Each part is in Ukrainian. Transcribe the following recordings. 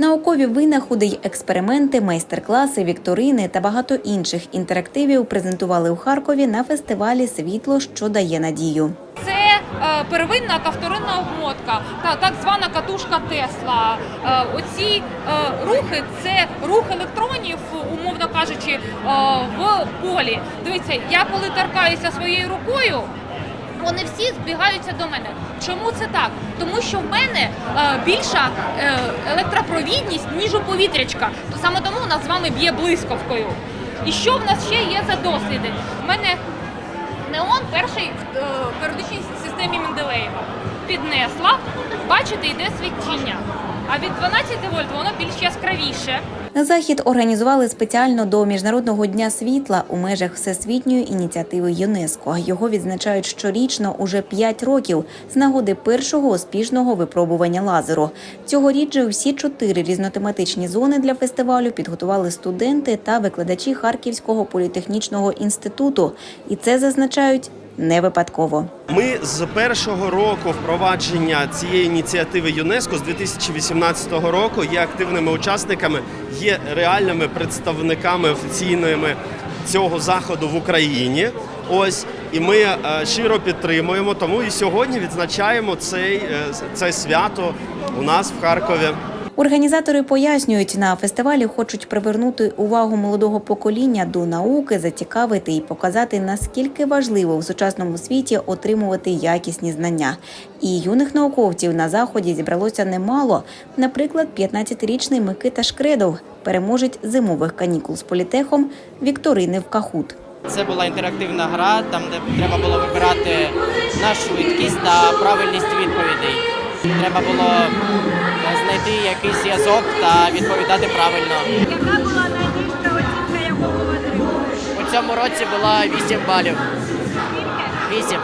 Наукові винаходи й експерименти, майстер-класи, вікторини та багато інших інтерактивів презентували у Харкові на фестивалі Світло, що дає надію. Це е, первинна та вторинна обмотка, та так звана катушка Тесла. Е, оці е, рухи це рух електронів, умовно кажучи, в полі. Дивіться, я коли торкаюся своєю рукою. Вони всі збігаються до мене. Чому це так? Тому що в мене е, більша е, електропровідність, ніж у повітрячка. То саме тому у нас з вами б'є блискавкою. І що в нас ще є за досліди? У мене Неон перший в е, періодичній системі Менделеєва. Піднесла, бачите, йде світіння. А від 12 вольт воно більш яскравіше. На Захід організували спеціально до Міжнародного дня світла у межах всесвітньої ініціативи ЮНЕСКО. Його відзначають щорічно уже 5 років з нагоди першого успішного випробування лазеру. Цьогоріч же усі чотири різнотематичні зони для фестивалю підготували студенти та викладачі Харківського політехнічного інституту, і це зазначають не випадково. Ми з першого року впровадження цієї ініціативи ЮНЕСКО з 2018 року є активними учасниками, є реальними представниками офіційними цього заходу в Україні. Ось і ми е, щиро підтримуємо. Тому і сьогодні відзначаємо цей, е, це свято у нас в Харкові. Організатори пояснюють, на фестивалі хочуть привернути увагу молодого покоління до науки, зацікавити і показати, наскільки важливо в сучасному світі отримувати якісні знання. І юних науковців на заході зібралося немало. Наприклад, 15-річний Микита Шкредов, переможець зимових канікул з політехом Вікторини в Кахут. Це була інтерактивна гра, там де треба було вибирати на швидкість та правильність відповідей. Треба було знайти якийсь зв'язок та відповідати правильно. Яка була найбільша оцінка, яку ви отримали? У цьому році була 8 балів. 8. 8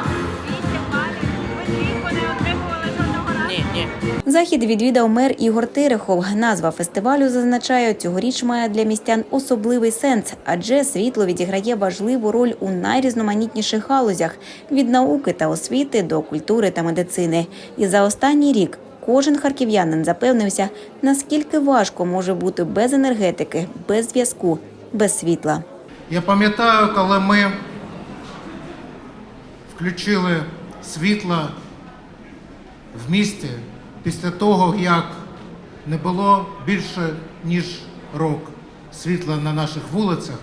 балів. Ви трійку не отримували жодного разу? Ні, ні. Захід відвідав мер Ігор Терехов. Назва фестивалю зазначає, цьогоріч має для містян особливий сенс, адже світло відіграє важливу роль у найрізноманітніших галузях від науки та освіти до культури та медицини. І за останній рік кожен харків'янин запевнився, наскільки важко може бути без енергетики, без зв'язку, без світла. Я пам'ятаю, коли ми включили світло в місті після того, як не було більше ніж рок світла на наших вулицях.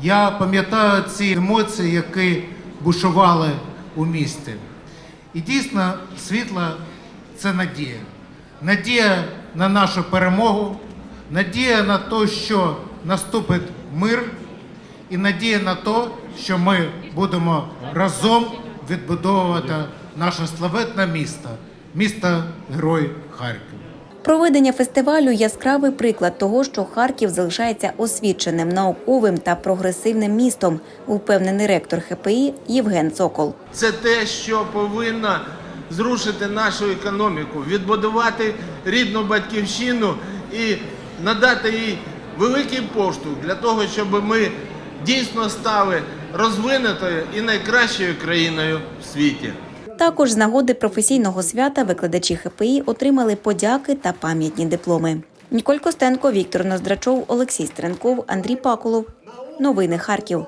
Я пам'ятаю ці емоції, які бушували у місті. І дійсно, світло це надія. Надія на нашу перемогу, надія на те, що наступить мир, і надія на те, що ми будемо разом відбудовувати наше славетне місто, місто Герой Харків. Проведення фестивалю яскравий приклад того, що Харків залишається освіченим, науковим та прогресивним містом, упевнений ректор ХПІ Євген Сокол. Це те, що повинно зрушити нашу економіку, відбудувати рідну батьківщину і надати їй великий поштовх для того, щоб ми дійсно стали розвинутою і найкращою країною в світі. Також з нагоди професійного свята викладачі ХПІ отримали подяки та пам'ятні дипломи. Ніколь Костенко, Віктор Ноздрачов, Олексій Стренков, Андрій Пакулов. Новини Харків.